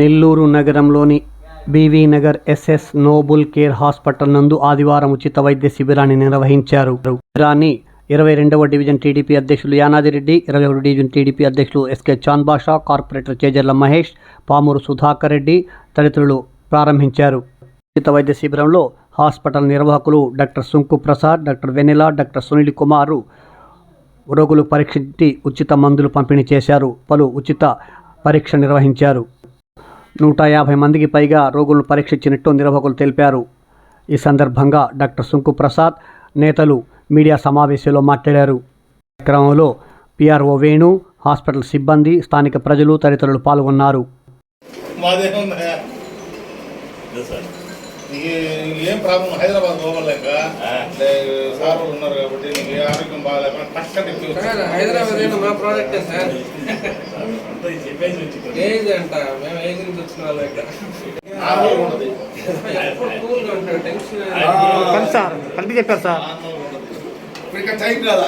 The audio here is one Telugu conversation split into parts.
నెల్లూరు నగరంలోని B V Nagar S S Noble Care Hospital నందు ఆదివారం ఉచిత వైద్య శిబిరాన్ని నిర్వహించారు. శిబిరాన్ని ఇరవై రెండవ డివిజన్ టీడీపీ అధ్యక్షులు యానాదిరెడ్డి ఇరవై ఒకటి డివిజన్ టీడీపీ అధ్యక్షులు ఎస్కే చాన్బాషా కార్పొరేటర్ చేజర్ల మహేష్ పామూరు సుధాకర్ రెడ్డి తదితరులు ప్రారంభించారు. ఉచిత వైద్య శిబిరంలో హాస్పిటల్ నిర్వాహకులు doctor Sunku Prasad doctor Vennela doctor Sunil Kumar రోగులు పరీక్షించి ఉచిత మందులు పంపిణీ చేశారు. పలు ఉచిత పరీక్ష నిర్వహించారు. నూట యాభై మందికి పైగా రోగులను పరీక్షించినట్టు నిర్వాహకులు తెలిపారు. ఈ సందర్భంగా డాక్టర్ సుంకు ప్రసాద్ నేతలు మీడియా సమావేశంలో మాట్లాడారు. కార్యక్రమంలో పిఆర్ఓ వేణు హాస్పిటల్ సిబ్బంది స్థానిక ప్రజలు తదితరులు పాల్గొన్నారు. ఏం ప్రాబ్లం? హైదరాబాద్ సార్ ఉన్నారు కాబట్టి నీకు ఏ ఆరోగ్యం బాగాలేక టక్కటి సార్ హైదరాబాద్ మా ప్రోడక్టే సార్ ఏజ్ అంట మేము ఏజ్ నుంచి వచ్చిన వాళ్ళం ఇక్కడ సార్ కలిపి చెప్పారు సార్ ఇంకా టైం కాదా?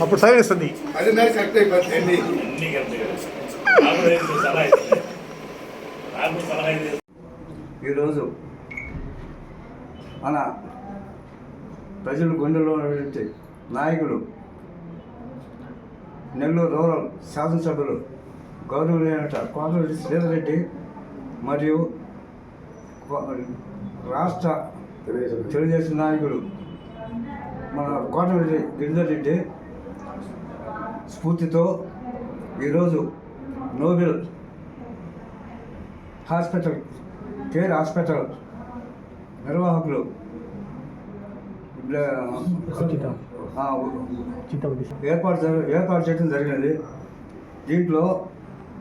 అప్పుడు సైన్ ఇస్తుంది అది నాకు కరెక్ట్ అయిపోతుంది ఈరోజు మన ప్రజల గుండెలో ఉన్నటువంటి నాయకులు నెల్లూరు రూరల్ శాసనసభ్యులు గౌరవనీయుట కోటరెడ్డి శ్రీధరెడ్డి మరియు రాష్ట్ర తెలుగుదేశం నాయకుడు మన కోటరెడ్డి గిరిధర్ రెడ్డి స్ఫూర్తితో ఈరోజు నోబెల్ హాస్పిటల్ కేర్ హాస్పిటల్ నిర్వాహకులు ఏర్పాటు ఏర్పాటు చేయడం జరిగినది. దీంట్లో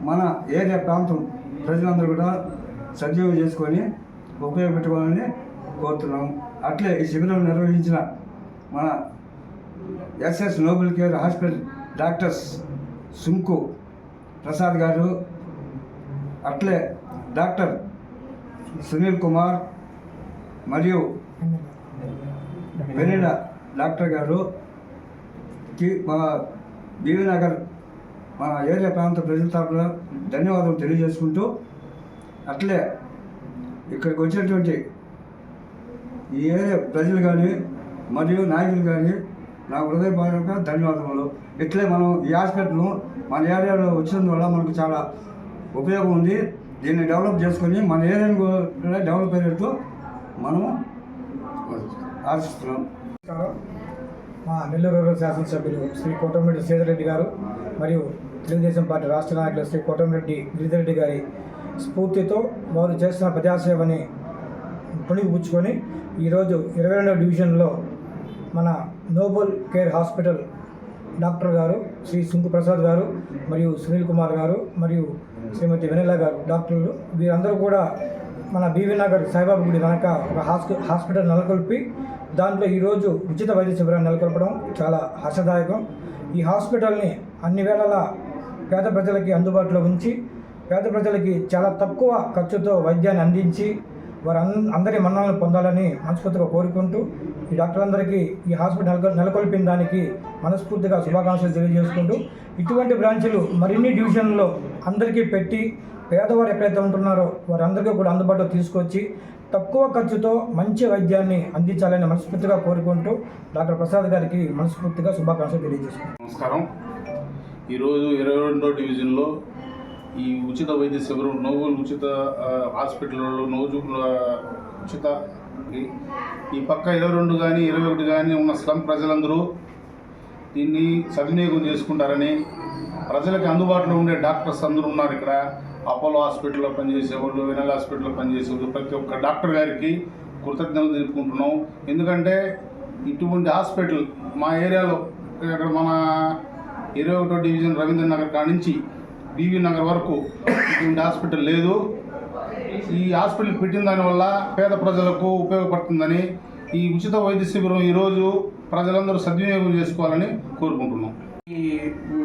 మన ఏరియా ప్రాంతం ప్రజలందరూ కూడా సద్వినియోగం చేసుకొని ఉపయోగపెట్టుకోవాలని కోరుతున్నాం. అట్లే ఈ శిబిరం నిర్వహించిన మన S S Noble Care Hospital doctors Sunku Prasad గారు అట్లే డాక్టర్ సునీల్ కుమార్ మరియు వెనిల డాక్టర్ గారు మా బీవీ నగర్ మా ఏరియా ప్రాంత ప్రజల తరఫున ధన్యవాదాలు తెలియజేసుకుంటూ అట్లే ఇక్కడికి వచ్చినటువంటి ఈ ఏరియా ప్రజలు కానీ మరియు నాయకులు కానీ నా హృదయపూర్వక ధన్యవాదములు. ఇట్లే మనం ఈ హాస్పిటల్ మన ఏరియాలో వచ్చినందువల్ల మనకు చాలా ఉపయోగం ఉంది. దీన్ని డెవలప్ చేసుకొని మన ఏరియాను కూడా డెవలప్ అయ్యేట్టు మనము ఆశిస్తున్నాం. మా నెల్లూరు రూరల్ శాసనసభ్యులు శ్రీ కోటమిరెడ్డి సీతారెడ్డి గారు మరియు తెలుగుదేశం పార్టీ రాష్ట్ర నాయకులు శ్రీ కోటమిరెడ్డి గిరిధర్రెడ్డి గారి స్ఫూర్తితో వారు చేస్తున్న ప్రజాసేవని పుణిపుచ్చుకొని ఈరోజు ఇరవై రెండవ డివిజన్లో మన నోబెల్ కేర్ హాస్పిటల్ డాక్టర్ గారు శ్రీ సుంకు ప్రసాద్ గారు మరియు సునీల్ కుమార్ గారు మరియు శ్రీమతి వెనెల గారు డాక్టర్లు వీరందరూ కూడా మన బీవీ నగర్ సాయిబాబు గుడి వెనక ఒక హాస్పి హాస్పిటల్ నెలకొల్పి దాంట్లో ఈరోజు ఉచిత వైద్య శిబిరాన్ని నెలకొల్పడం చాలా హర్షదాయకం. ఈ హాస్పిటల్ని అన్ని వేళలా పేద ప్రజలకి అందుబాటులో ఉంచి పేద ప్రజలకి చాలా తక్కువ ఖర్చుతో వైద్యాన్ని అందించి వారు అందరి మన్నాలను పొందాలని మనస్ఫూర్తిగా కోరుకుంటూ ఈ డాక్టర్లందరికీ ఈ హాస్పిటల్ నెలకొ నెలకొల్పిన దానికి మనస్ఫూర్తిగా శుభాకాంక్షలు తెలియజేసుకుంటూ ఇటువంటి బ్రాంచులు మరిన్ని డివిజన్లో అందరికీ పెట్టి పేదవారు ఎక్కడైతే ఉంటున్నారో వారందరికీ కూడా అందుబాటులో తీసుకొచ్చి తక్కువ ఖర్చుతో మంచి వైద్యాన్ని అందించాలని మనస్ఫూర్తిగా కోరుకుంటూ డాక్టర్ ప్రసాద్ గారికి మనస్ఫూర్తిగా శుభాకాంక్షలు తెలియజేసుకుంటాం నమస్కారం. ఈరోజు ఇరవై రెండో డివిజన్లో ఈ ఉచిత వైద్య శిబిరం నోబుల్ ఉచిత హాస్పిటల్లో నోజు ఉచిత ఈ- పక్క ఇరవై రెండు కానీ ఇరవై ఒకటి కానీ ఉన్న స్లమ్ ప్రజలందరూ దీన్ని సద్వినియోగం చేసుకుంటారని ప్రజలకు అందుబాటులో ఉండే డాక్టర్స్ అందరూ ఉన్నారు ఇక్కడ. అపోలో హాస్పిటల్లో పనిచేసేవాళ్ళు వినల్ హాస్పిటల్లో పనిచేసేవాళ్ళు ప్రతి ఒక్క డాక్టర్ గారికి కృతజ్ఞతలు తెలుపుకుంటున్నాం. ఎందుకంటే ఇటువంటి హాస్పిటల్ మా ఏరియాలో ఇక్కడ మన ఇరవై ఒకటో డివిజన్ రవీంద్ర నగర్ కాడ నుంచి బీవీ నగర్ వరకు ఇటువంటి హాస్పిటల్ లేదు. ఈ హాస్పిటల్ పెట్టిన దానివల్ల పేద ప్రజలకు ఉపయోగపడుతుందని ఈ ఉచిత వైద్య శిబిరం ఈరోజు ప్రజలందరూ సద్వినియోగం చేసుకోవాలని కోరుకుంటున్నాం. ఈ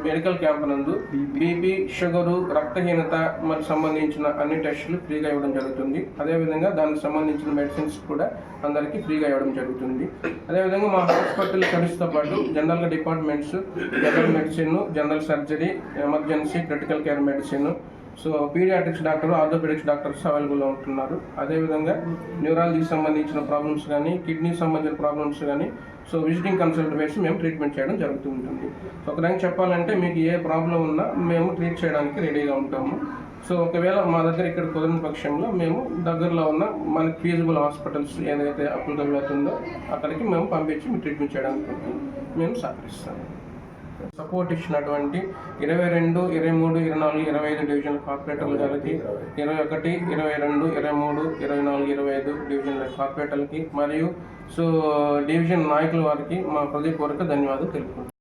మెడికల్ క్యాంప్ నందు బీపీ షుగరు రక్తహీనత మరి సంబంధించిన అన్ని టెస్టులు ఫ్రీగా ఇవ్వడం జరుగుతుంది. అదేవిధంగా దానికి సంబంధించిన మెడిసిన్స్ కూడా అందరికీ ఫ్రీగా ఇవ్వడం జరుగుతుంది. అదేవిధంగా మా హాస్పిటల్ సర్వీస్తో పాటు జనరల్గా departments general medicine general surgery emergency critical care medicine so paediatrics doctor orthopaedics doctors అవైలబుల్లో ఉంటున్నారు. అదేవిధంగా న్యూరాలజీకి సంబంధించిన ప్రాబ్లమ్స్ కానీ కిడ్నీ సంబంధించిన ప్రాబ్లమ్స్ కానీ సో విజిటింగ్ కన్సల్ట్ వేసి మేము ట్రీట్మెంట్ చేయడం జరుగుతూ ఉంటుంది. సో ఒక రకంగా చెప్పాలంటే మీకు ఏ ప్రాబ్లం ఉన్నా మేము ట్రీట్ చేయడానికి రెడీగా ఉంటాము. సో ఒకవేళ మా దగ్గర ఇక్కడ కుదిరిన పక్షంలో మేము దగ్గరలో ఉన్న మనకి ఫీజిబుల్ హాస్పిటల్స్ ఏదైతే అప్లికబుల్ అవుతుందో అక్కడికి మేము పంపించి ట్రీట్మెంట్ చేయడానికి మేము సహకరిస్తాము. సపోర్ట్ ఇచ్చినటువంటి ఇరవై రెండు ఇరవై మూడు ఇరవై నాలుగు ఇరవై ఐదు డివిజన్ కార్పొరేటర్లు కలిపి ఇరవై ఒకటి ఇరవై రెండు ఇరవై మూడు ఇరవై నాలుగు ఇరవై ఐదు డివిజన్ల కార్పొరేటర్లకి మరియు సో డివిజన్ నాయకుల వారికి మా హృదయపూర్వక ధన్యవాదాలు తెలుపుకుంటున్నాను